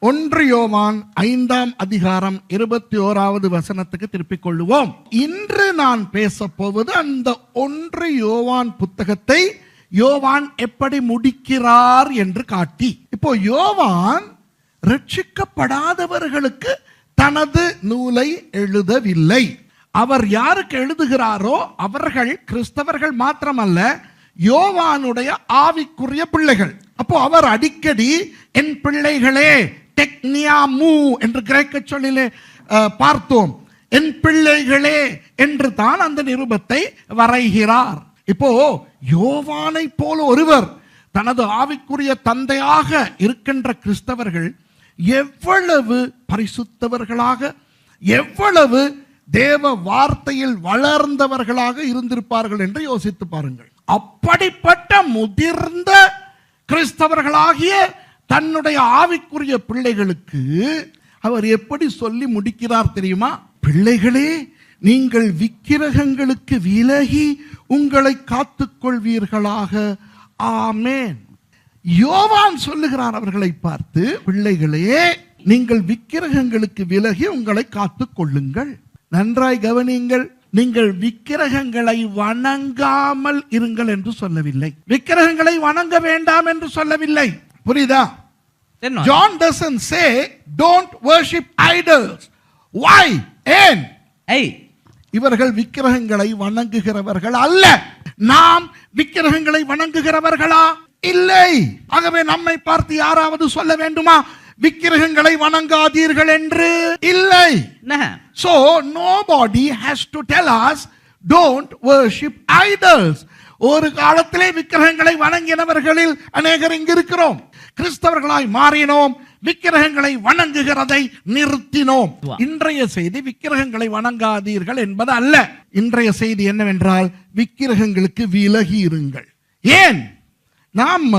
ஒன்று யோவான் ஐந்தாம் அதிகாரம் இருபத்தி ஓராவது வசனத்துக்கு திருப்பிக் கொள்ளுவோம். இன்று நான் பேச போவது அந்த ஒன்று யோவான் புத்தகத்தை யோவான் எப்படி முடிக்கிறார் என்று காட்டி. இப்போ யோவான் ரட்சிக்கப்படாதவர்களுக்கு தனது நூலை எழுதவில்லை. அவர் யாருக்கு எழுதுகிறாரோ அவர்கள் கிறிஸ்தவர்கள் மாத்திரமல்ல யோவானுடைய ஆவிக்குரிய பிள்ளைகள். அப்போ அவர் அடிக்கடி என் பிள்ளைகளே டெக்னியா மூ என்று கிரேக்க சொல்லிலே பார்த்தோம். என் பிள்ளைகளே என்று தான் அந்த நிருபத்தை வரைகிறார். இப்போ யோவானை போல ஒருவர் தனது ஆவிக்குரிய தந்தையாக இருக்கின்ற கிறிஸ்தவர்கள் எவ்வளவு பரிசுத்தவர்களாக எவ்வளவு தேவ வார்த்தையில் வளர்ந்தவர்களாக இருந்திருப்பார்கள் என்று யோசித்து பாருங்கள். அப்படிப்பட்ட முதிர்ந்த கிறிஸ்தவர்களாகிய தன்னுடைய ஆவிக்குரிய பிள்ளைகளுக்கு அவர் எப்படி சொல்லி முடிக்கிறார் தெரியுமா? பிள்ளைகளே நீங்கள் விக்கிரகங்களுக்கு விலகி உங்களை காத்துக்கொள்வீர்களாக. ஆமேன். யோவான் சொல்லுகிறார் அவர்களை பார்த்து பிள்ளைகளே நீங்கள் விக்கிரகங்களுக்கு விலகி உங்களை காத்துக் கொள்ளுங்கள் நன்றாய் கவனியுங்கள் நீங்கள் விக்கிரகங்களை வணங்காமல் இருங்கள் என்று சொல்லவில்லை. விக்கிரகங்களை வணங்க வேண்டாம் என்று சொல்லவில்லை. புரியுதா? John doesn't say don't worship idols. Why? ஏன் Hey, இவர்கள் விக்கிரகங்களை வணங்குகிறவர்கள் அல்ல நாம் விக்கிரகங்களை வணங்குகிறவர்களா இல்லை ஆகவே நம்மை பார்த்து யாராவது சொல்ல வேண்டுமா விக்கிரகங்களை வணங்காதீர்கள் என்று இல்லை. So nobody has to tell us don't worship idols. ஒரு காலத்திலே விக்கிரகங்களை வணங்கினவர்களில் அநேகர் இங்கு இருக்கிறோம் கிறிஸ்தவர்களாய் மாறினோம் விக்கிரகங்களை வணங்குகிறதை நிறுத்தினோம். இன்றைய செய்தி விக்கிரகங்களை வணங்காதீர்கள் என்பது அல்ல. இன்றைய செய்தி என்னவென்றால் விக்கிரகங்களுக்கு விலகி இருங்கள். ஏன்? நாம்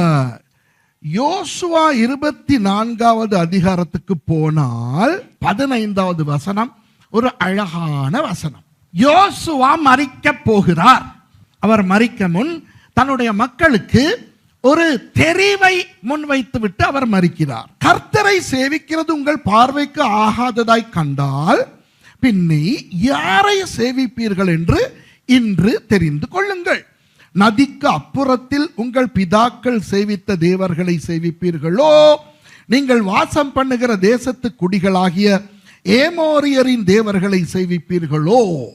யோசுவா இருபத்தி நான்காவது அதிகாரத்துக்கு போனால் பதினைந்தாவது வசனம் ஒரு அழகான வசனம். யோசுவா மறிக்க போகிறார். அவர் மறிக்க முன் தன்னுடைய மக்களுக்கு ஒரு தெரிவை முன்வைத்து விட்டு அவர் மறிக்கிறார். கர்த்தரை சேவிக்கிறது உங்கள் பார்வைக்கு ஆகாததாய் கண்டால் பின்னே யாரை சேவிப்பீர்கள் என்று இன்று தெரிந்து கொள்ளுங்கள். நதிக்கு அப்புறத்தில் உங்கள் பிதாக்கள் சேவித்த தேவர்களை சேவிப்பீர்களோ? நீங்கள் வாசம் பண்ணுகிற தேசத்து குடிகளாகிய ஏமோரியரின் தேவர்களை சேவிப்பீர்களோ?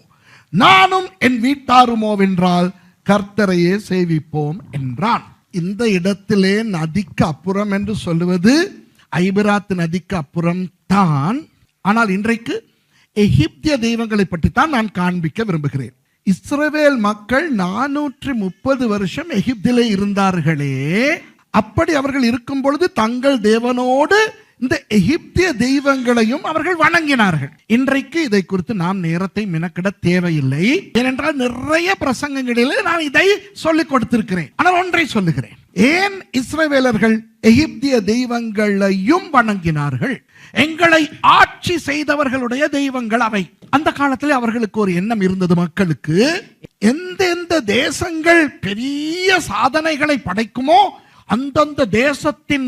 நானும் என் வீட்டாருமோவென்றால் கர்த்தரையே சேவிப்போம் என்றான். இந்த இடத்திலே நதிக்கு அப்புறம் என்று சொல்லுவது ஐபிராத் நதிக்கு அப்புறம் தான். ஆனால் இன்றைக்கு எகிப்திய தெய்வங்களை பற்றி தான் நான் காண்பிக்க விரும்புகிறேன். இஸ்ரவேல் மக்கள் நானூற்றி முப்பது வருஷம் எகிப்திலே இருந்தார்களே. அப்படி அவர்கள் இருக்கும் பொழுது தங்கள் தேவனோடு இந்த எகிப்திய தெய்வங்களையும் அவர்கள் வணங்கினார்கள். இன்றைக்கு இதை குறித்து நாம் நேரத்தை மினக்கிட தேவையில்லை. ஏனென்றால் நிறைய பிரசங்கங்களில் நான் இதை சொல்லிக் கொடுத்திருக்கிறேன். ஆனால் ஒன்றை சொல்லுகிறேன். ஏன் இஸ்ரவேலர்கள் எகிப்திய தெய்வங்களையும் வணங்கினார்கள்? எங்களை ஆட்சி செய்தவர்களுடைய தெய்வங்கள் அவை. அந்த காலத்தில் அவர்களுக்கு ஒரு எண்ணம் இருந்தது மக்களுக்கு. எந்தெந்த தேசங்கள் பெரிய சாதனைகளை படைக்குமோ அந்தந்த தேசத்தின்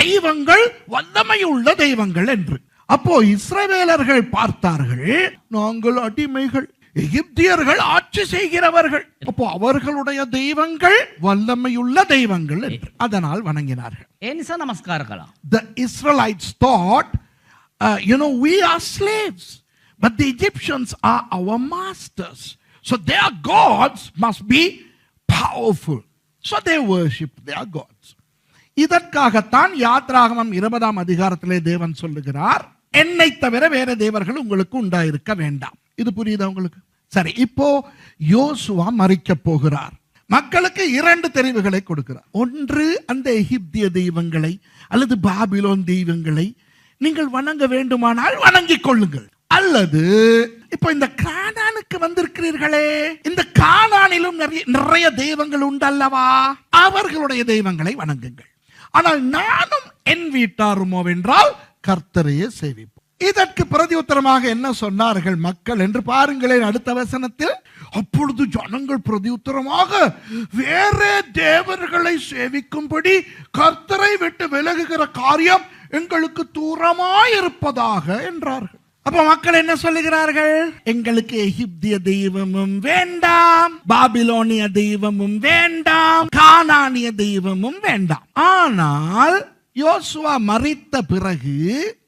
தெய்வங்கள் வல்லமை உள்ள தெய்வங்கள் என்று. அப்போ இஸ்ரவேலர்கள் பார்த்தார்கள் நாங்கள் அடிமைகள் எகிப்தியர்கள் ஆட்சி செய்கிறவர்கள். அப்போ அவர்களுடைய தெய்வங்கள் வல்லமையுள்ள தெய்வங்கள் என்று. அதனால் வணங்கினார்கள். ஏனிசா நமஸ்காரங்களா? The Israelites thought you know we are slaves but the Egyptians are our masters so their gods must be powerful so they worship their gods இதற்காகத்தான் யாத்ராகமம் இருபதாம் அதிகாரத்திலே தேவன் சொல்லுகிறார் என்னை தவிர வேற தேவர்கள் உங்களுக்கு உண்டாயிருக்க வேண்டாம். இது புரியுதா உங்களுக்கு? சரி இப்போ யோசுவா மறிக்க போகிறார். மக்களுக்கு இரண்டு தெரிவுகளை கொடுக்கிறார். ஒன்று அந்த எகிப்திய தெய்வங்களை அல்லது பாபிலோன் தெய்வங்களை நீங்கள் வணங்க வேண்டுமானால் வணங்கிக் கொள்ளுங்கள். அல்லது இப்போ இந்த கானானுக்கு வந்திருக்கிறீர்களே இந்த கானானிலும் நிறைய நிறைய தெய்வங்கள் உண்டு அல்லவா அவர்களுடைய தெய்வங்களை வணங்குங்கள். ஆனால் நானும் என் வீட்டாருமோ என்றால் கர்த்தரையே சேவிப்போம். இதற்கு பிரதி உத்தரமாக என்ன சொன்னார்கள் மக்கள் என்று பாருங்களேன் அடுத்த வசனத்தில். அப்பொழுது ஜனங்கள் பிரதி உத்தரமாக வேற தேவர்களை சேவிக்கும்படி கர்த்தரை விட்டு விலகுகிற காரியம் எங்களுக்கு தூரமாயிருப்பதாக என்றார்கள். அப்ப மக்கள் என்ன சொல்லுகிறார்கள்? எங்களுக்கு எகிப்திய தெய்வமும் வேண்டாம் பாபிலோனிய தெய்வமும் வேண்டாம் கானானிய தெய்வமும் வேண்டாம். ஆனால் யோசுவா மறித்த பிறகு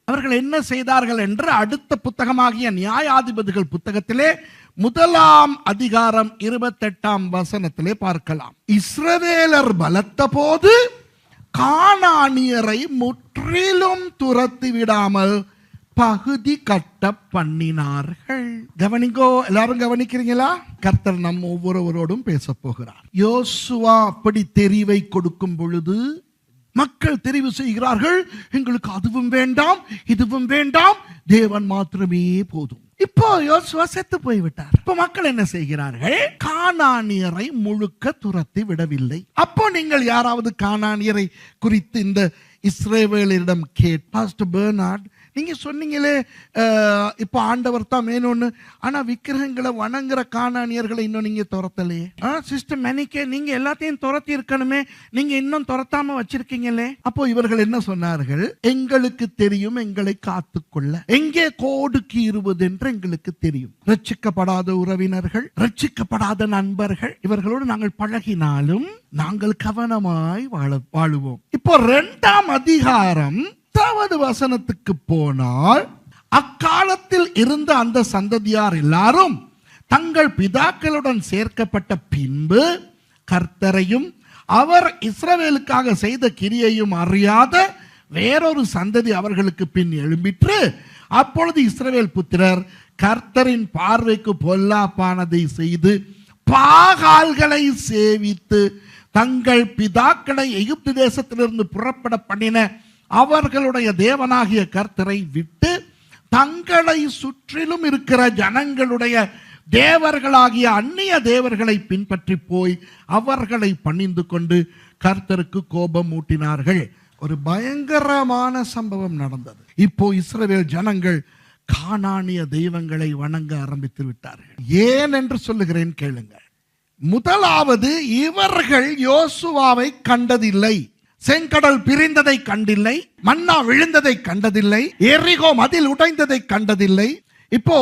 அவர்கள் என்ன செய்தார்கள் என்று அடுத்த புத்தகமாகிய நியாயாதிபதிகள் புத்தகத்திலே முதலாம் அதிகாரம் இருபத்தெட்டாம் வசனத்திலே பார்க்கலாம். இஸ்ரவேலர் பலத்த போது கானானியரை முற்றிலும் துரத்தி விடாமல் பகுதி கட்ட பண்ணினார்கள் கவனிங்கோ எல்லாரும் கவனிக்கிறீங்களா? கர்த்தர் நம் ஒவ்வொருவரோடும் பேச போகிறார். யோசுவா அப்படி தெரிவை கொடுக்கும் பொழுது மக்கள் தெரிவு செய்கிறார்கள். எங்களுக்கு அதுவும் வேண்டாம் இதுவும் வேண்டாம் தேவன் மாத்திரமே போதும். இப்போ யோசுவா செத்து போய்விட்டார். இப்போ மக்கள் என்ன செய்கிறார்கள்? கானானியரை முழுக்க துரத்தி விடவில்லை. அப்போ நீங்கள் யாராவது கானானியரை குறித்து இந்த இஸ்ரேவேலரிடம் கேட் பாஸ்ட் பெர்னார்ட் நீங்க சொன்னீங்களே இப்போ ஆண்டவர் தான் வேணும்னு. ஆனா விக்கிரகங்களை வணங்குற காணானியர்களை இன்னும் நீங்க துரத்தலையே. சிஸ்டர் மெனிக்கே நீங்க எல்லாத்தையும் துரத்தி இருக்கணுமே. நீங்க இன்னும் துரத்தாம வச்சிருக்கீங்களே. அப்போ இவர்கள் என்ன சொன்னார்கள்? எங்களுக்கு தெரியும் எங்களை காத்துக்கொள்ள. எங்கே கோடு கீறுவது என்று எங்களுக்கு தெரியும். ரட்சிக்கப்படாத உறவினர்கள் ரட்சிக்கப்படாத நண்பர்கள் இவர்களோடு நாங்கள் பழகினாலும் நாங்கள் கவனமாய் வாழ வாழுவோம். இப்போ ரெண்டாம் அதிகாரம் பத்தாவது வசனத்துக்கு போனால் அக்காலத்தில் இருந்த அந்த சந்ததியார் எல்லாரும் தங்கள் பிதாக்களுடன் சேர்க்கப்பட்ட பின்பு கர்த்தரையும் அவர் இஸ்ரவேலுக்காக செய்த கிரியையும் அறியாத வேறொரு சந்ததி அவர்களுக்கு பின் எழும்பிற்று. அப்பொழுது இஸ்ரவேல் புத்திரர் கர்த்தரின் பார்வைக்கு பொல்லாப்பானதை செய்து பாகால்களை சேவித்து தங்கள் பிதாக்களை எகிப்து தேசத்திலிருந்து புறப்பட பண்ணின அவர்களுடைய தேவனாகிய கர்த்தரை விட்டு தங்களை சுற்றிலும் இருக்கிற ஜனங்களுடைய தேவர்களாகிய அந்நிய தேவர்களை பின்பற்றி போய் அவர்களை பணிந்து கொண்டு கர்த்தருக்கு கோபம் ஊட்டினார்கள். ஒரு பயங்கரமான சம்பவம் நடந்தது. இப்போ இஸ்ரவேல் ஜனங்கள் கானானிய தெய்வங்களை வணங்க ஆரம்பித்து விட்டார்கள். ஏன் என்று சொல்லுகிறேன் கேளுங்கள். முதலாவது இவர்கள் யோசுவாவை கண்டதில்லை. செங்கடல் பிரிந்ததை கண்டில்லை மன்னா விழுந்ததை கண்டதில்லை எரிகோ மதில் உடைந்ததை கண்டதில்லை. இப்போ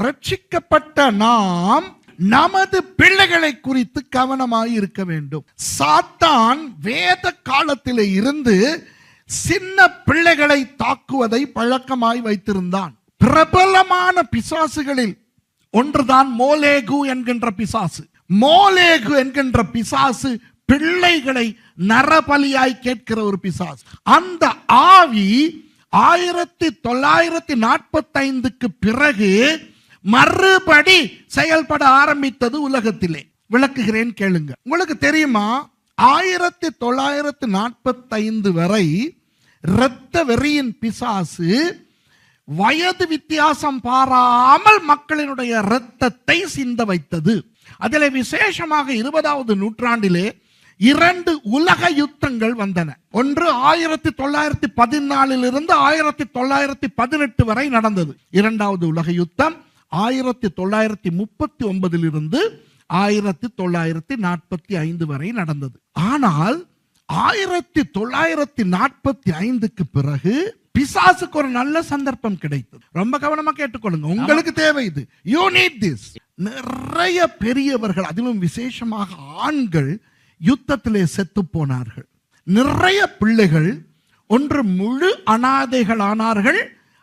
ரட்சிக்கப்பட்ட நாம் நமது பிள்ளைகளை குறித்து கவனமாய் இருக்க வேண்டும். சாத்தான் வேத காலத்திலே இருந்து சின்ன பிள்ளைகளை தாக்குவதை பழக்கமாய் வைத்திருந்தான். பிரபலமான பிசாசுகளில் ஒன்றுதான் மோலேகு என்கின்ற பிசாசு. மோலேகு என்கின்ற பிசாசு பிள்ளைகளை நரபலியாய் கேட்கிற ஒரு பிசாஸ் அந்த ஆவி ஆயிரத்தி தொள்ளாயிரத்தி நாற்பத்தைந்துக்கு பிறகு மறுபடி செயல்பட ஆரம்பித்தது உலகத்திலே. விளக்குகிறேன் கேளுங்க. உங்களுக்கு தெரியுமா? ஆயிரத்தி தொள்ளாயிரத்தி நாற்பத்தைந்து வரை இரத்த வெறியின் பிசாசு வயது வித்தியாசம் பாராமல் மக்களினுடைய இரத்தத்தை சிந்த வைத்தது. அதில் விசேஷமாக இருபதாவது நூற்றாண்டிலே இரண்டு உலக யுத்தங்கள் வந்தன. ஒன்று ஆயிரத்தி தொள்ளாயிரத்தி பதினாலில் இருந்து ஆயிரத்தி தொள்ளாயிரத்தி பதினெட்டு வரை நடந்தது. இரண்டாவது உலக யுத்தம் ஆயிரத்தி தொள்ளாயிரத்தி முப்பத்தி ஒன்பதில் இருந்து ஆயிரத்தி தொள்ளாயிரத்தி நாற்பத்தி ஐந்து வரை நடந்தது. ஆனால் ஆயிரத்தி தொள்ளாயிரத்தி நாற்பத்தி ஐந்துக்கு பிறகு பிசாசுக்கு ஒரு நல்ல சந்தர்ப்பம் கிடைத்தது. ரொம்ப கவனமா கேட்டுக்கொள்ளுங்க. உங்களுக்கு தேவை இது. யூ நீட் திஸ் நிறைய பெரியவர்கள் அதிலும் விசேஷமாக ஆண்கள் யுத்தத்திலே செத்து போனார்கள். நிறைய பிள்ளைகள் ஒன்று முழு அனாதைகள் ஆனார்கள்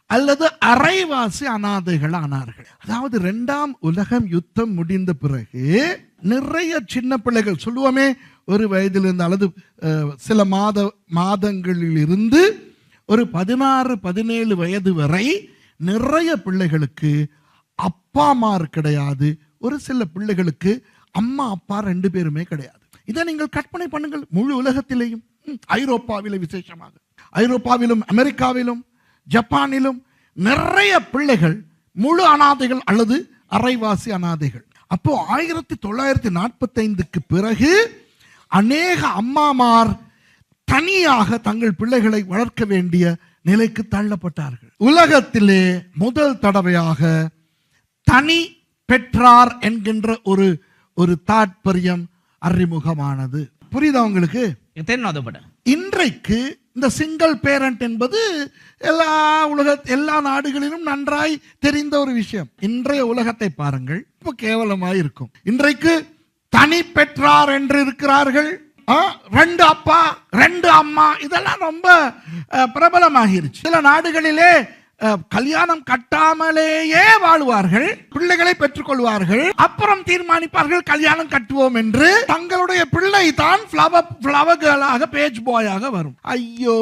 அல்லது அரைவாசி அனாதைகள் ஆனார்கள். அதாவது இரண்டாம் உலகம் யுத்தம் முடிந்த பிறகு நிறைய சின்ன பிள்ளைகள் சொல்லுவோமே ஒரு வயதிலிருந்து அல்லது சில மாத மாதங்களில் இருந்து ஒரு பதினாறு பதினேழு வயது வரை நிறைய பிள்ளைகளுக்கு அப்பா அம்மார் கிடையாது. ஒரு சில பிள்ளைகளுக்கு அம்மா அப்பா ரெண்டு பேருமே கிடையாது. இதை நீங்கள் கற்பனை பண்ணுங்கள் முழு உலகத்திலேயும். ம், ஐரோப்பாவிலே விசேஷமாக. ஐரோப்பாவிலும் அமெரிக்காவிலும் ஜப்பானிலும் நிறைய பிள்ளைகள் முழு அனாதைகள் அல்லது அரைவாசி அனாதைகள். அப்போ ஆயிரத்தி தொள்ளாயிரத்தி நாற்பத்தைந்துக்கு பிறகு அநேக அம்மாமார் தனியாக தங்கள் பிள்ளைகளை வளர்க்க வேண்டிய நிலைக்கு தள்ளப்பட்டார்கள். உலகத்திலே முதல் தடவையாக தனி பெற்றார் என்கின்ற ஒரு ஒரு தாற்பயம் அறிமுகமானது. புரியுதா உங்களுக்கு? தெரியும் இன்றைக்கு இந்த சிங்கிள் பேரண்ட் என்பது எல்லா உலக எல்லா நாடுகளிலும் நன்றாய் தெரிந்த ஒரு விஷயம். இன்றைய உலகத்தை பாருங்கள். இப்போ கேவலமாக இருக்கும். இன்றைக்கு தனி பெற்றார் என்று இருக்கிறார்கள். ரெண்டு அப்பா ரெண்டு அம்மா இதெல்லாம் ரொம்ப பிரபலமாகிருச்சு. சில நாடுகளிலே கல்யாணம் கட்டாமலேயே வாழ்வார்கள். பிள்ளைகளை பெற்றுக்கொள்வார்கள். அப்புறம் தீர்மானிப்பார்கள் கல்யாணம் கட்டுவோம் என்று. தங்களுடைய பிள்ளை தான் ஃப்ளவர் ஃப்ளவர்களாக பேஜ் பாயாக வரும். ஐயோ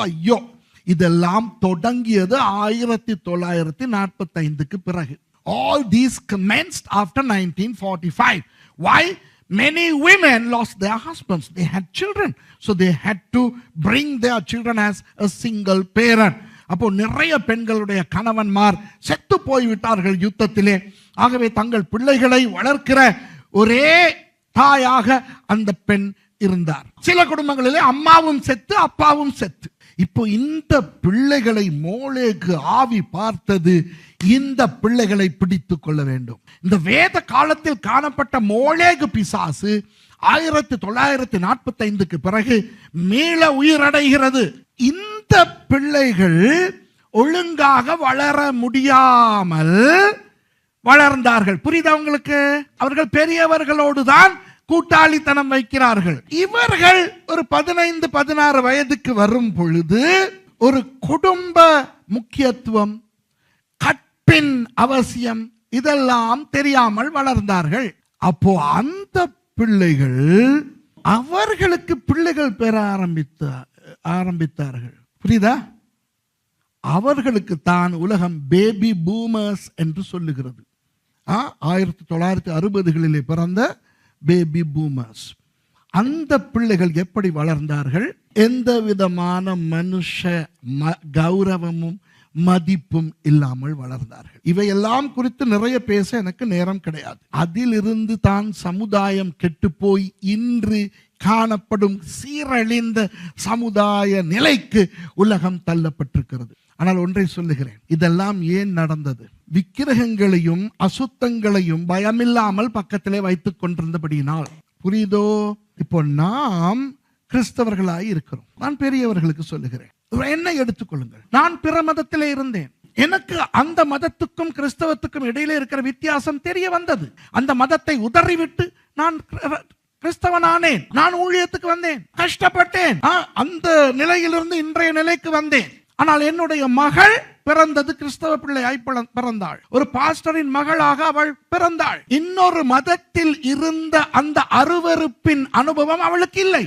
ஐயோ. இதெல்லாம் தொடங்கியது ஆயிரத்தி தொள்ளாயிரத்தி நாற்பத்தி ஐந்துக்கு பிறகு. All these commenced after 1945 why? Many women lost their husbands. They had children. So they had to bring their children as a single parent. அப்போ நிறைய பெண்களுடைய கணவன்மார் செத்து போய்விட்டார்கள் யுத்தத்திலே. ஆகவே தங்கள் பிள்ளைகளை வளர்க்கிற ஒரே தாயாக அந்த பெண் இருந்தார். சில குடும்பங்களிலே அம்மாவும் செத்து அப்பாவும் செத்து. இப்போ இந்த பிள்ளைகளை மோளேக்கு ஆவி பார்த்தது இந்த பிள்ளைகளை பிடித்து கொள்ள வேண்டும். இந்த வேத காலத்தில் காணப்பட்ட மோளேகு பிசாசு ஆயிரத்தி தொள்ளாயிரத்தி நாற்பத்தி ஐந்துக்கு பிறகு மீள உயிரடைகிறது. இந்த பிள்ளைகள் ஒழுங்காக வளர முடியாமல் வளர்ந்தார்கள். புரியுதா உங்களுக்கு? அவர்கள் பெரியவர்களோடு தான் கூட்டாளித்தனம் வைக்கிறார்கள். இவர்கள் ஒரு பதினைந்து பதினாறு வயதுக்கு வரும் பொழுது ஒரு குடும்ப முக்கியத்துவம் கற்பின் அவசியம் இதெல்லாம் தெரியாமல் வளர்ந்தார்கள். அப்போ அந்த பிள்ளைகள் அவர்களுக்கு பிள்ளைகள் பெற ஆரம்பித்த ஆரம்பித்தார்கள். புரியுதா? அவர்களுக்கு தான் உலகம் பேபி பூமர்ஸ் என்று சொல்லுகிறது. ஆயிரத்தி தொள்ளாயிரத்தி அறுபதுகளிலே பிறந்த பேபி பூமர்ஸ் அந்த பிள்ளைகள் எப்படி வளர்ந்தார்கள்? எந்த விதமான மனுஷ ம- கௌரவமும் மதிப்பும் இல்லாமல் வளர்ந்தார்கள். இவையெல்லாம் குறித்து நிறைய பேச எனக்கு நேரம் கிடையாது. அதிலிருந்து தான் சமுதாயம் கெட்டுப்போய் இன்று காணப்படும் சீரழிந்த சமுதாய நிலைக்கு உலகம் தள்ளப்பட்டிருக்கிறது. ஆனால் ஒன்றை சொல்லுகிறேன் இதெல்லாம் ஏன் நடந்தது? விக்கிரகங்களையும் அசுத்தங்களையும் பயமில்லாமல் பக்கத்திலே வைத்துக் கொண்டிருந்தபடியினால். புரியுதோ? இப்போ நாம் கிறிஸ்தவர்களாய் இருக்கிறோம். நான் பெரியவர்களுக்கு சொல்லுகிறேன் என்னை எடுத்துக்கொள்ளுங்கள். நான் பிற மதத்திலே இருந்தேன். எனக்கு அந்த மதத்துக்கும் கிறிஸ்தவத்துக்கும் இடையிலே இருக்கிற வித்தியாசம் தெரிய வந்தது. அந்த மதத்தை உதறிவிட்டு நான் கிறிஸ்தவனானேன். நான் ஊழியத்துக்கு வந்தேன். கஷ்டப்பட்டேன். அந்த நிலையிலிருந்து இன்றைய நிலைக்கு வந்தேன். ஆனால் என்னுடைய மகள் பிறந்தது கிறிஸ்தவ பிள்ளையாய் பிறந்தாள். ஒரு பாஸ்டரின் மகளாக அவள் பிறந்தாள். இன்னொரு மதத்தில் இருந்த அந்த அருவருப்பின் அனுபவம் அவளுக்கு இல்லை.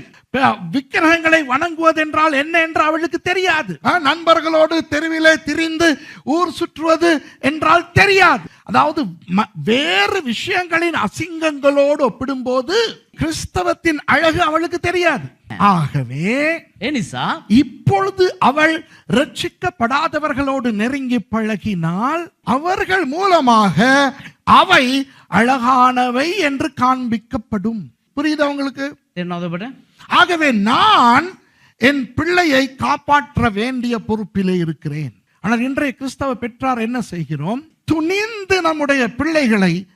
விக்கிரகங்களை வணங்குவது என்றால் என்ன என்று அவளுக்கு தெரியாது. நண்பர்களோடு தெருவிலே திரிந்து ஊர் சுற்றுவது என்றால் தெரியாது. அதாவது வேறு விஷயங்களின் அசிங்கங்களோடு ஒப்பிடும்போது கிறிஸ்தவத்தின் அழகு அவளுக்கு தெரியாது. ஆகவே எனிசா இப்பொழுது அவள் ரட்சிக்கப்படாதவர்களோடு நெருங்கி பழகினால் அவர்கள் மூலமாக அவை அழகானவை என்று காண்பிக்கப்படும். புரியுதா உங்களுக்கு? ஆகவே நான் என் பிள்ளையை காப்பாற்ற வேண்டிய பொறுப்பிலே இருக்கிறேன். ஆனால் இன்றைய கிறிஸ்தவ பெற்றார் என்ன செய்கிறோம்? துணிந்து நம்முடைய பிள்ளைகளை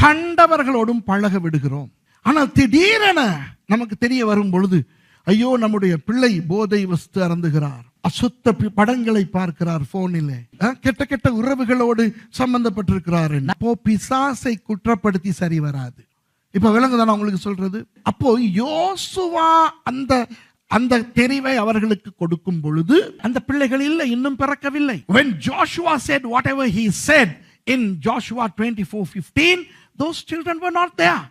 கண்டவர்களோடும் பழக விடுகிறோம். ஆனால் திடீரென நமக்கு தெரிய வரும் பொழுது ஐயோ நம்முடைய பிள்ளை போதை வஸ்து அறந்துகிறார் அசுத்த பி- படங்களை பார்க்கிறார் போனிலே. கெட்ட கெட்ட உறவுகளோடு சம்பந்தப்பட்டிருக்கிறார் அப்போ பிசாசை குற்றப்படுத்தி சரி வராது. இப்ப விளங்குதானே உங்களுக்கு சொல்றது? அப்போ யோசுவா அந்த அந்த தெரிவை அவர்களுக்கு கொடுக்கும் பொழுது அந்த பிள்ளைகள் இல்லை இன்னும் பிறக்கவில்லை. When joshua said whatever he said in joshua 24:15 those children were not there.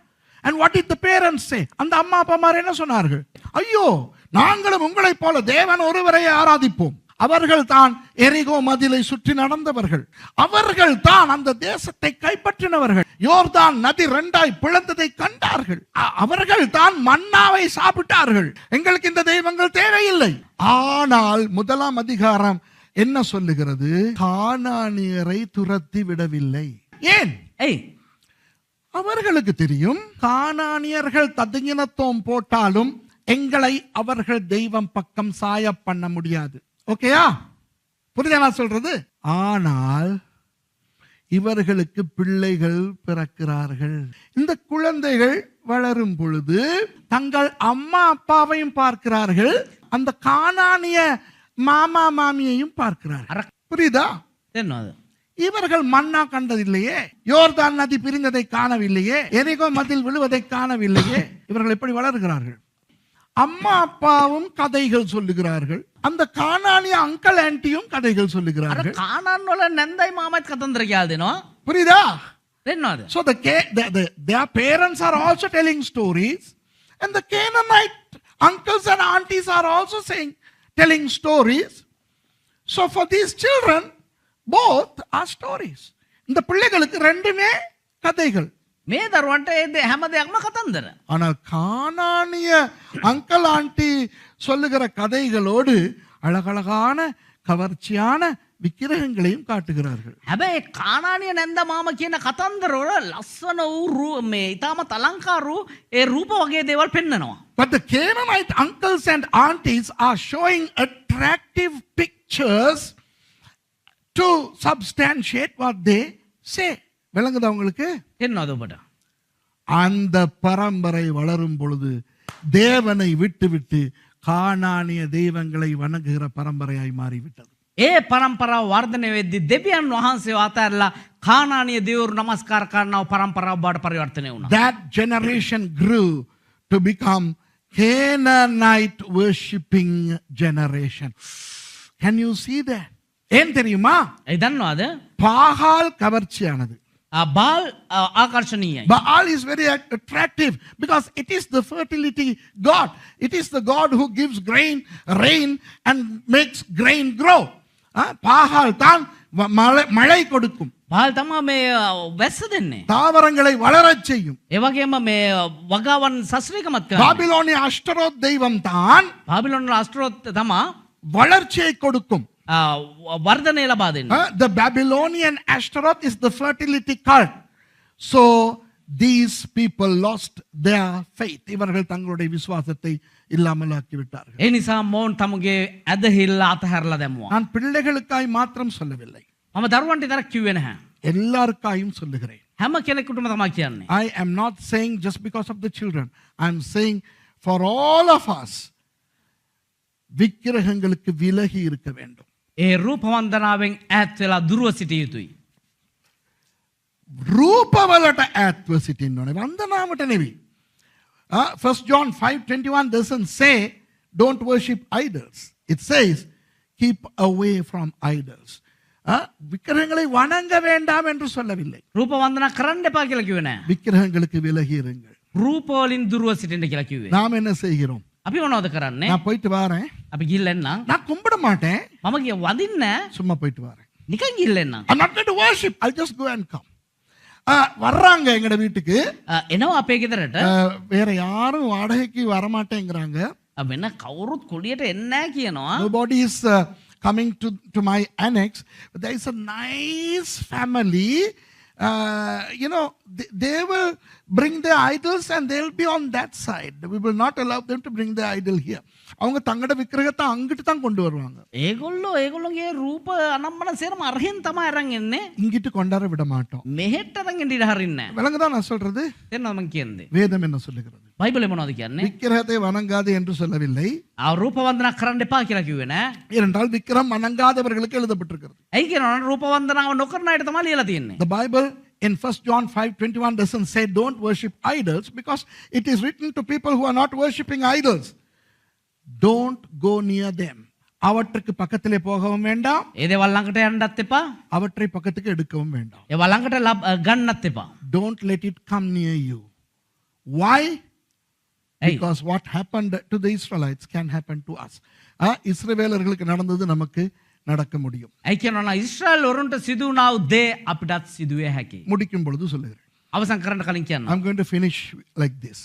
And what did the parents say? அந்த அம்மா அப்பா என்ன சொன்னார்கள்? ஐயோ நாங்களும் உங்களைப் போல தேவன் ஒருவரை ஆராதிப்போம். அவர்கள் தான் எரிகோ மதிலை சுற்றி நடந்தவர்கள். அவர்கள் தான் அந்த தேசத்தை கைப்பற்றினவர்கள். யோர்தான் நதி ரெண்டாய் பிளந்ததை கண்டார்கள். அவர்கள் தான் மன்னாவை சாப்பிட்டார்கள். எங்களுக்கு இந்த தெய்வங்கள் தேவையில்லை. ஆனால் முதலாம் அதிகாரம் என்ன சொல்லுகிறது? கானானியரை துரத்தி விடவில்லை. ஏன்? அவர்களுக்கு தெரியும் கானானியர்கள் ததுங்கினத்தோம் போட்டாலும் எங்களை அவர்கள் தெய்வம் பக்கம் சாய பண்ண முடியாது. ஓகேயா? புரியுதா நான் சொல்றது? ஆனால் இவர்களுக்கு பிள்ளைகள் பிறக்கிறார்கள். இந்த குழந்தைகள் வளரும் பொழுது தங்கள் அம்மா அப்பாவையும் பார்க்கிறார்கள். அந்த காணானிய மாமா மாமியையும் பார்க்கிறார்கள். புரியுதா? என்ன இவர்கள் மண்ணா கண்டதில்லையே. யோர்தான் நதி பிரிந்ததை காணவில்லையே. எரிகோ மதில் விழுவதை காணவில்லையே. இவர்கள் எப்படி வளர்கிறார்கள்? அம்மா அப்பாவும் கதைகள் சொல்லுகிறார்கள் அந்த ಕಾನಾಣಿ ಅಂಕಲ್ ಆಂಟಿಯೂ ಕಥೆಗಳು சொல்லுகிறார்கள் ಕಾನಾನೋಲ ನಂದೈ ಮಾಮತ್ ಕಥಂದ್ರಗ್ಯಾಲ್ದೇನೋ புரியுதா என்னது so the, the, the their parents are also telling stories and the canaanite uncles and aunties are also saying telling stories so for these children both are stories இந்த பிள்ளைகளுக்கு ரெண்டுமே கதைகள் මේ දරුවන්ට ඒ දේ හැම දෙයක්ම කතන්දර. ஆனால் கானானிய அங்கிள் ஆண்டி சொல்லுகிற கதைகளோடு அழகழகான கவர்ச்சியான விக்கிரகங்களையும் காட்டுகிறார்கள் හැබැයි කානානය නැන්ද මාම කියන කතන්දරවල ලස්සන වූ රූ- මේ ඉතාම තලංකාරු ඒ රූප වගේ දේවල් පෙන්න්නනවා. But the Canaanite uncles and aunties are showing attractive pictures to substantiate what they say. விளங்குதா உங்களுக்கு என்ன அந்த பரம்பரை வளரும் பொழுது தேவனை விட்டு விட்டு காணானிய தெய்வங்களை வணங்குகிற பரம்பரையாய் மாறிவிட்டது ಏ ಪರಂಪರಾ ವರ್ಧನೆವೆದ್ದಿ ದೆಬಿಯನ್ನು ವಹನ್ಸಿ ಆತ ಎಲ್ಲ ಖಾನಾನಿಯ ದೇವರು ನಮಸ್ಕಾರ ಕಾರಣ ನಾವು ಪರಂಪರಾ ಬಾಡ್ ಪರಿವರ್ತನೆ that generation grew to become Canaanite worshipping generation can you see that ಏನ್ ತೆರಿಯುಮಾ ಇದನ್ನು ಅದು ಪಾಹಾಲ್ ಕವರ್ಚಿಯಾನದು බාල් ආකර්ශනීයයි. Baal is very at- attractive because it is the fertility God. It is the God who gives grain, rain, and makes grain grow. Ah, பாகால் தான் வ- மழை மழை கொடுக்கும் බාල් තම මේ වැස්ස දෙන්නේ. தாவரங்களை வளரச் செய்யும் ඒවගේම මේ වගාවන් සස්්‍රීකමත් කර பாபிலோனிய அஷ்டரோத் தெய்வம் தான் පාබිලොන්න අස්ට්‍රෝත් තමා வளர்ச்சியை கொடுக்கும் ආ, වර්ධනය ලබා දෙන්න. Ah, the Babylonian Ashtaroth is the fertility cult. So these people lost their faith. இவர்கள் தங்களுடைய விசுவாசத்தை இல்லாமல் ஆக்கிவிட்டார்கள் ඒ නිසා මෝන් තමුගේ ඇදහිල්ල අතහැරලා දැම්වා. நான் பிள்ளைகளுக்காய் மாத்திரம் சொல்லவில்லை මම දරුවන්ට තර කිව්වෙන හැ. எல்லாருக்காயும் சொல்லுகிறேன் හැම කෙනෙකුටම තමා කියන්නේ. I am not saying just because of the children. I am saying for all of us விக்கிரகங்களுக்கு விலகி இருக்க வேண்டும் ඒ රූපවන්දනාවෙන් ඇත් වෙලා දුරුව සිටිය යුතුයි. රූපවලට ඇත්ව සිටින්න ඕනේ වන්දනාවට නෙවෙයි. Uh, 1 John 5:21 doesn't say don't worship idols. It says keep away from idols. Uh, விக்கிரகங்களை வணங்க வேண்டாம் என்று சொல்லவில்லை රූපවන්දනා කරන්න එපා කියලා කිව්වේ නෑ. விக்கிரகங்களுக்கு விலகி இருங்கள் රූපවලින් දුරුව සිටින්න කියලා කිව්වේ. நாம் என்ன செய்கிறோம் අපි මොනවද කරන්නේ? நான் போயிட்டு வரேன் අපි ගිල්ලෙන්නම්. நான் கும்பிட மாட்டேன் මම කිය වදින්න சும்மா போயிட்டு வரேன் නිකන් ගිල්ලෙන්නම්. I'm not going to worship. I'll just go and come. Uh, வர்றாங்க எங்கட வீட்டுக்கு එනවා අපේ ගෙදරට uh, வேற யாரும் வாடகைக்கு வரமாட்டேங்கிறாங்க වෙන කවුරුත් කොඩියට එන්නෑ කියනවා. Nobody is uh, coming to, to my annex. But there is a nice family. Uh, you know, they, they will bring their idols and they'll be on that side. We will not allow them to bring their idol here. அவங்க தங்கட விக்கிரகத்தை அங்கிட்டு தான் கொண்டு வருவாங்க ඒගොල්ලෝ ඒගොල්ලොගේ රූප අනම්මන සේරම අරහෙන් තම අරන් එන්නේ இங்கிட்டு கொண்டாட விட மாட்டோம் මෙහෙට අරන් එන්න ඉඩ හරින්න. விலங்குதான் நான் சொல்றது තෙන්නම කියන්නේ. வேதம் என்ன சொல்லுகிறது බයිබලෙ මොනවද කියන්නේ? விக்கிரகத்தை வணங்காது என்று சொல்லவில்லை ආ රූපවන්දනා කරන්න එපා කියලා කිව්වේ නෑ. ஏனென்றால் விக்கிரம் வணங்காதவர்களுக்கு எழுதப்பட்டிருக்கிறது ඇයි කියනවනම් රූපවන්දනාව නොකරන අයට තමයි ලියලා තියෙන්නේ. The Bible in 1 John 5:21 doesn't say don't worship idols because it is written to people who are not worshiping idols. Don't go near them. அவற்றுக்கு பக்கத்திலே போகவும் வேண்டாம். ஏதே வல்லங்கிட்ட ஏண்டத்தேப்பா அவற்றை பக்கத்துக்கு எடுக்கவும் வேண்டாம். ஏ வல்லங்கிட்ட கண்ணத்தேப்பா don't let it come near you why? because what happened to the israelites can happen to us. இஸ்ரவேலர்களுக்கு நடந்தது நமக்கு நடக்க முடியும். ஐக்கியனா இஸ்ரேல் ஒருண்ட சிதுனாவ் தே அப்படிடாத் சிதுவே ஹாக்கி. முடிக்கும் பொழுது சொல்லுகிறேன். அவசரம் current calling can I'm finish like this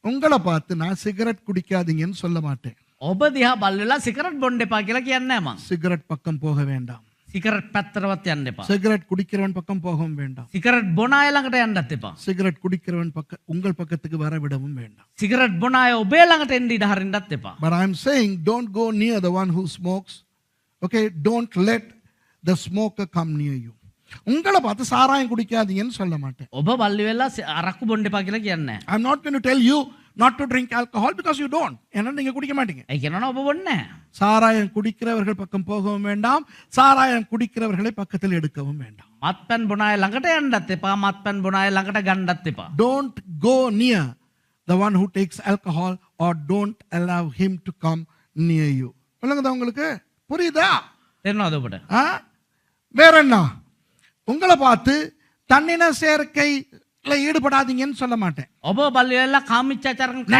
உங்களை பார்த்து நான் சிகரெட் குடிக்காதீங்கன்னு சொல்ல மாட்டேன். ஒபதியா பல்லெல்லாம் சிகரெட் பொண்டே பாக்கல கேன்னேமா சிகரெட் பக்கம் போக வேண்டாம். සිකරට් පැත්තරවත් යන්න එපා. சிகரெட் குடிக்கிறவன் பக்கம் போகவும் வேண்டாம் සිකරට් බොනාය ළඟට යන්නත් එපා. சிகரெட் குடிக்கிறவன் பக்க உங்கள் பக்கத்துக்கு வர விடவும் வேண்டாம் සිකරට් බොනාය ඔබේ ළඟට එන්න ඉඩ හරින්නත් එපා. but i'm saying don't go near the one who smokes okay don't let the smoker come near you உங்களை பார்த்து சாராயம் குடிக்காதீங்கன்னு சொல்ல மாட்டேன் ඔබ බල්ලි වෙල්ලා ස- අරක්කු බොන්්ඩ පා කියලා කියන්න. I'm not going to tell you not to drink alcohol because you don't ஏன்னா நீங்க குடிக்க மாட்டீங்க. என்னன்னா அப்போ சாராயம் குடிக்கிறவர்கள் பக்கம் போகவும் வேண்டாம். சாராயம் குடிக்கிறவர்களை பக்கத்தில் எடுக்கவும் வேண்டாம். மத்தன் புனாய லங்கட்டை எண்டத்திப்பா மத்தன் புனாய லங்கட்டை கண்டத்திப்பா. Don't go near the one who takes alcohol or don't allow him to come near you சொல்லுங்கதா உங்களுக்கு. புரியுதா? என்ன அதை விட. வேற என்ன உங்களை பார்த்து தன்னின சேர்க்கை ஈடுபடாதீங்கன்னு சொல்ல மாட்டேன் ඔබ බල්ලි වෙල්ලා කාමිච්චාචරක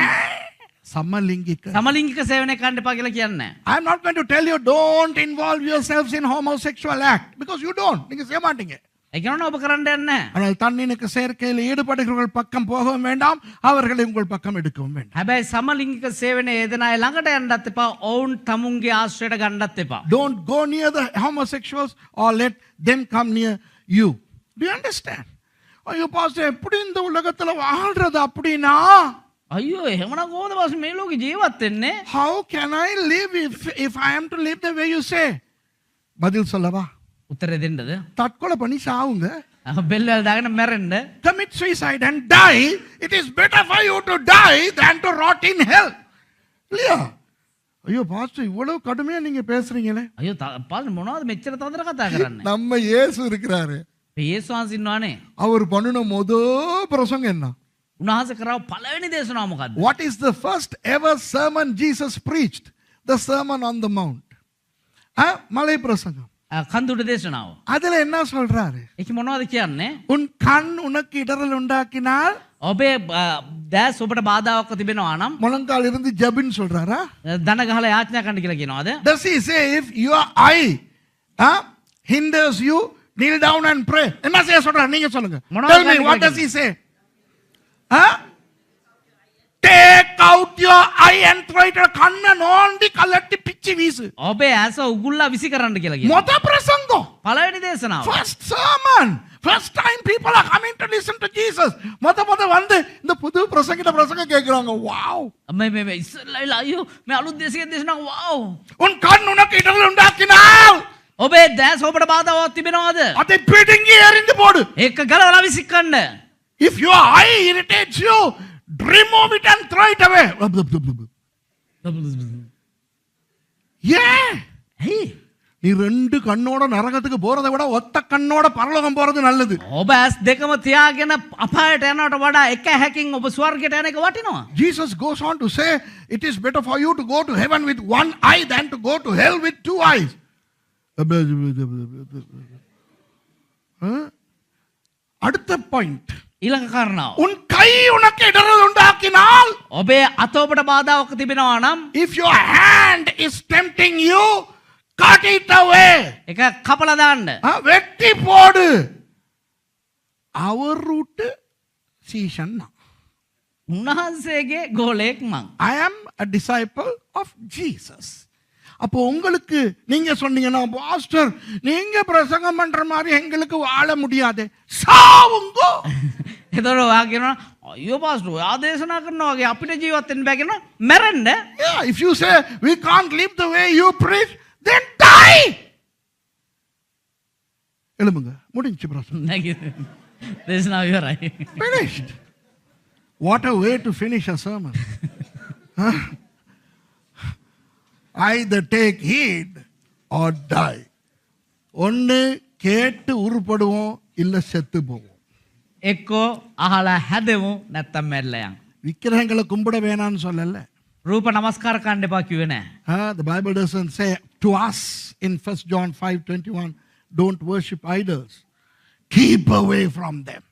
சமலிங்கிக்க සමලිංගික සේවනය කණ්ඩ පා කියලා කියන්න. I'm not going to tell you don't involve yourselves in homosexual act because you don't. நீங்க செய்ய மாட்டீங்க එකනන ඔබ කරන්න යන්න. ஆனால் தன்னினுக்கு சேர்க்கையில் ஈடுபடுகிறவர்கள் பக்கம் போகவும் வேண்டாம் அவர்களை உங்கள் பக்கம் எடுக்கவும் வேண்டாம் හැබැයි සමලිංගික සේවනය ඒදනයි ළඟට යන්නත් එපා ඔවුන් තමුන්ගේ ආශ්‍රයට ගණ්ඩත් එපා. Don't go near the homosexuals or let them come near you. Do you understand? ஐயோ பாஸ்டர் எப்படி இந்த உலகத்துல வாழ்றது அப்படின்னா අයෝ එහෙමන කෝද පස මේ ලෝක ජීවත් වෙන්නේ how can I live if, if I am to live the way you say? பதில் சொல்லவா උත්තර දෙන්නද தற்கொலை பண்ணி சாவுங்க බෙල්වල් දාගෙන මැරෙන්ඩ commit suicide and die, it is better for you to die than to rot in hell. இல்லையா ஐயோ பாஸ்டர் இவ்வளவு கடுமையா நீங்க பேசுறீங்களே අයෝ පල් මොනවද මෙච්චර තදර කතා කරන්න நம்ம இயேசு இருக்கிறாரு ඒස්වාන්සින්නවානේ அவர் பண்ணின முத பிரசங்கம் என்ன උන්හස කරව පලවෙනි දේශනාමකක්ද What is the first ever sermon Jesus preached? The Sermon on the Mount. ஆ, மலை பிரசங்கம் කන්දුට දේශනාව அதுல என்ன சொல்றாரு එක මොනවද කියන්නේ உன் கண் உனக்கு இடரல் உண்டாக்கினால் ඔබේ දෑස් ඔබට බාධාවක්ක තිබෙනවා නම් முழங்கால் இருந்து ஜபின்னு சொல்றாரா දනගහල යාඥා කණඩ කියලා කියනවාද Does he say if your eye uh, hinders you, kneel down and pray? என்ன செய்ய சொல்றாரு நீங்க சொல்லுங்க மனோ Tell me காட்டி what does he வைக்கணும். say? Huh? Take out your eye and throw it கண்ணை நோண்டி கலட்டி பிச்சு வீசு ඔබේ ඇස උගුල්ලා විසි කරන්න කියලා කිය மொத பிரசங்கம் පලවෙනි දේශනාව first sermon first time people are coming to listen to Jesus மொத மொத வந்து இந்த புது பிரசங்கிட்ட பிரசங்கம் கேக்குறாங்க வாவ் මේ මේ ඉස්සල්ලයිලා අයෝ මේ අලුත් දේශක දේශනාව වව් உன் கண் உனக்கு இடரல் உண்டாக்கினால் ඔබේ දෑස් ඔබට බාධාවක් තිබෙනවාද அதை பிடுங்கி எறிந்து போடு ඒක ගලවලා විසික්කන්න If your eye irritates you, remove it and throw it away. ஏன் ඇයි நீ ரெண்டு கண்ணோட நரகத்துக்கு போறதை விட ஒத்த கண்ணோட பரலோகம் போறது நல்லது ඔබ ඇස් දෙකම තියාගෙන අපායට යනට වඩා එක හැකින් ඔබ ස්වර්ගයට යන එක වටිනවා Jesus goes on to say, it is better for you to go to heaven with one eye than to go to hell with two eyes. Huh? அடுத்த பாயிண்ட் ඊළඟ කරනාව உன் கை உனக்கு இடரல் உண்டாக்கினால் ඔබේ අත ඔබට බාධාවක් තිබෙනවා නම් if your hand is tempting you cut it away එක කපල දාන්න ஆ, வெட்டி போடு அவர் ரூட்டு சீசன் උන්වහන්සේගේ ගෝලයෙක් මං ஐ ஆம் a disciple ஆஃப் ஜீசஸ் அப்போ உங்களுக்கு நீங்க சொன்னீங்கன்னா பாஸ்டர் நீங்க பிரசங்கம் பண்ற மாதிரி எங்களுக்கு வாழ முடியாது சாவுங்கோ එතොට වාගෙන අයෝ පාස්ටු ආදේශනා කරන වගේ අපිට ජීවත්තෙන් බැගෙන මැරෙන්ඩ yeah if you say we can't live the way you preach then die எழுமுங்க முடிஞ்சு பிரசங்கம் දේශනාව ඉවරයි finished what a way to finish a sermon Huh? either take heat or die. ஒன்று கேட்டு உருப்படுவோம் இல்லை செத்து போவோம். எக்கோ அகல ஹதவும் நத்தம் இல்லையா விக்கிரகங்களை கும்பிட வேணாம்னு சொல்லல. ரூப நமஸ்கார கண்டிப்பா கிவனே the bible doesn't say to us in 1 john 5:21 don't worship idols. Keep away from them.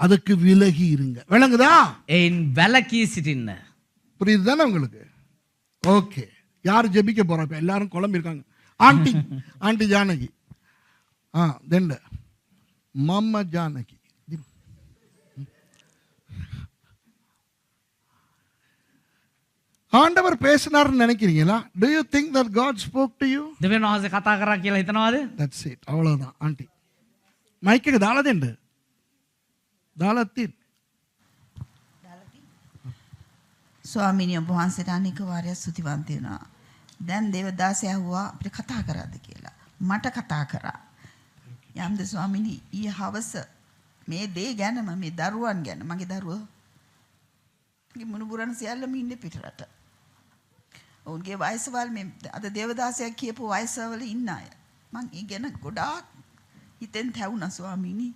அதுக்கு விலகி இருங்க. விளங்குதா? என் விலகி சிட்டின்னு புரியுது தானே உங்களுக்கு? ஓகே யார் ஜெபிக்க போகிறா இப்போ? எல்லாரும் குழம்பிருக்காங்க ஆண்டி ஆண்டி ஜானகி. ஆ தென் மம்ம ஜானகி. ஆண்டவர் பேசினார்னு நினைக்கிறீங்களா? Do you think that God spoke to you Divyan வாசி கதா கரா கீழ இத்தனவாது தட்ஸ் இட் அவ்வளவுதான் ஆண்டி. மைக்கு தாளதேண்டு தாளத்தின் ස්වාමිනිය ඔබ වහන්සේට අනික වාරයක් ස්තුතිවන්ත වෙනවා. දැන් දේවදාසය ඇහුවා අපිට කතා කරාද කියලා. මට කතා කරා. යම්ද ස්වාමිනී ඊ හවස මේ දේ ගැනම මේ දරුවන් ගැන මගේ දරුවෝ මුණුබුරන් සියල්ලම ඉන්න පිටරට. ඔවුන්ගේ වයසවල් මේ අද දේවදාසයක් කියපු වයසවල ඉන්න අය. මං ඒ ගැන ගොඩාක් හිතෙන් තැවුණා ස්වාමීනි.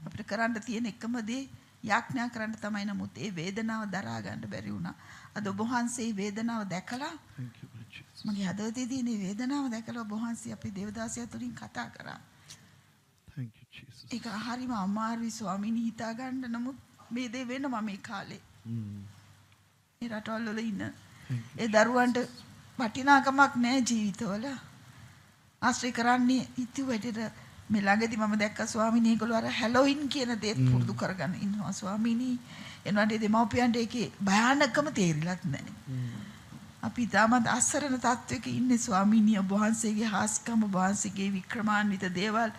අපිට කරන්න තියෙන එකම දේ යාඥා කරන්න තමයි නමුත් ඒ වේදනාව දරා ගන්න බැරි වුණා. අද ඔබ වහන්සේ වේදනාව දැකලා. මගේ හදවතේ තියෙන වේදනාව දැකලා ඔබ වහන්සේ අපේ දේවදාසය තුලින් කතා කරා. Thank you, Jesus. ඒක හරිම අමාරුයි ස්වාමීනි හිතා ගන්න නමුත් මේ දේ වෙනවා මේ කාලේ. Mm. මේ රටවල් වල ඉන්න ඒ දරුවන්ට වටිනාකමක් නැහැ ජීවිතවල. ආශ්‍රය කරන්නේ ඉති වැඩට මේ ළඟදි මම දැක්ක ස්වාමීනි ඒගොල්ලෝ අර හැලෝයින් කියන දේත් පුරුදු කරගෙන ඉන්නවා ස්වාමීනි. එනවාට දෙමව්පියන්ට ඒකේ භයානකම තේරිලත් නැහැ. අපි තාමත් අසරණ තත්වයක ඉන්නේ ස්වාමීනි ඔබ වහන්සේගේ හාස්කම ඔබ වහන්සේගේ වික්‍රමාන්විත දේවල්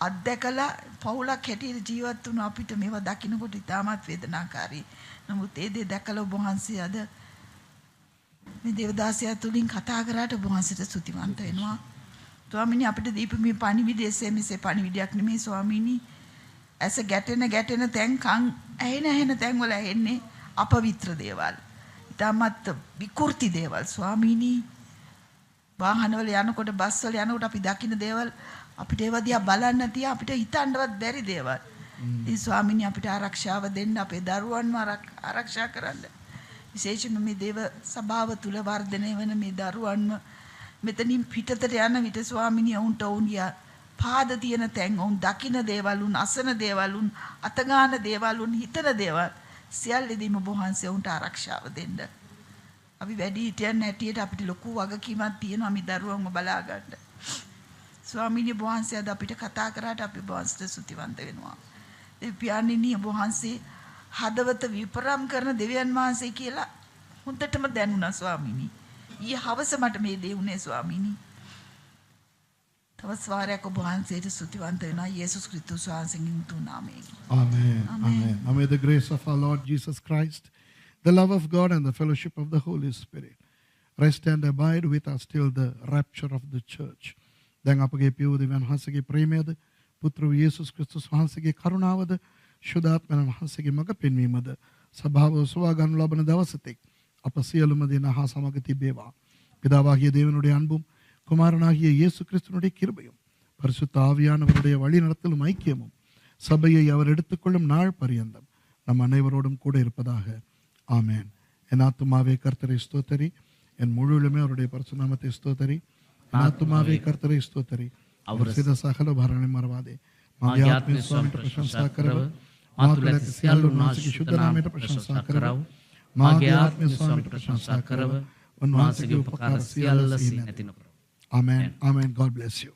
අත්දැකලා පවුලක් හැටියට ජීවත් වුණ අපිට මේවා දකින්නකොට ඉතාමත් වේදනාකාරී. නමුත් ඒ දේ දැකලා ඔබ වහන්සේ අද මේ දේවදාසයා තුලින් කතා කරාට ඔබ වහන්සේට ස්තුතිවන්ත වෙනවා. ස්වාමීනි අපිට දීපු මේ පණිවිඩය එසේ මෙසේ පණිවිඩයක් නෙමෙයි ස්වාමීනි. ඇස ගැටෙන ගැටෙන තැන් කන් ඇහෙන ඇහෙන තැන් වල ඇහෙන්නේ අපවිත්‍ර දේවල්. ඊටමත් විකෘති දේවල් ස්වාමීනි. වාහනවල යනකොට බස්වල යනකොට අපි දකින දේවල් අපිට ඒවා දිහා බලන්න තියා අපිට හිතන්නවත් බැරි දේවල්. ඒ ස්වාමීනි අපිට ආරක්ෂාව දෙන්න අපේ දරුවන්ව ආරක්- ආරක්ෂා කරන්න. විශේෂයෙන්ම මේ දේව සභාව තුල වර්ධනය වන මේ දරුවන්ව මෙතනින් පිටතට යන විට ස්වාමිනිය ඔවුන්ට ඔවුන් යා පාද තියෙන තැන් ඔවුන් දකින දේවල් උන් අසන දේවල් උන් අතගාන දේවල් උන් හිතන දේවල් සියල්ලෙදීම ඔබ වහන්සේ ඔවුන්ට ආරක්ෂාව දෙන්න. අපි වැඩි හිටියන් හැටියට අපිට ලොකු වගකීමක් තියෙනවා මේ දරුවන්ව බලා ගන්න. ස්වාමීනි ඔබ වහන්සේ අද අපිට කතා කරාට අපි ඔබ වහන්සේට ස්තුතිවන්ත වෙනවා. දෙවියන්නි ඔබ වහන්සේ හදවත විපරම් කරන දෙවියන් වහන්සේ කියලා හොඳටම දැනුණා ස්වාමීනි. ඊයේ හවස මට මේ දේ උනේ ස්වාමීනි. තවස් වාරයක් ඔබ වහන්සේට ස්තුතිවන්ත වෙනවා යේසුස් ක්‍රිස්තුස් වහන්සේගේ උතුම් නාමයෙන්. Amen. Amen. And may the grace of our Lord Jesus Christ, the love of God, and the fellowship of the Holy Spirit rest and abide with us till the rapture of the church. දැන් අපගේ පියවදවන් වහන්සගේ ප්‍රේමයද පුත්‍ර යේසුස් ක්‍රිස්තුස් වහන්සගේ කරුණාවද ශුදාත්මන වහන්සගේ මඟ පෙන්වීමද සභාව සවා ගනු ලබන දවසතෙක් அப்போ சியலும் அது என்ன ஆசாமாக திபேவா பிதாவாகிய தேவனுடைய அன்பும் குமாரனாகிய இயேசு கிறிஸ்தனுடைய கிருபையும் பரிசுத்த ஆவியானவருடைய வழி ஐக்கியமும் சபையை அவர் எடுத்துக்கொள்ளும் நாள் பரியந்தம் நம் அனைவரோடும் கூட இருப்பதாக. ஆமேன். என் ஆத்துமாவே கர்த்தரை ஸ்தோத்தரி. என் முழுவலுமே அவருடைய பரசுநாமத்தை ஸ்தோத்தரி. என் ஆத்துமாவே கர்த்தரை ஸ்தோத்தரி. அவர் சித சகல பரணை மறவாதே. మాది ఆత్మీయ స్వామి ప్రశంసా కరవు మాతులకి శిష్యాలు මාගේ ආත්මය ස්වාමීට ප්‍රශංසා කරව උන්වහන්සේගේ උපකාර සියල්ල සිහි නැතිනකර. Amen. Amen. God bless you.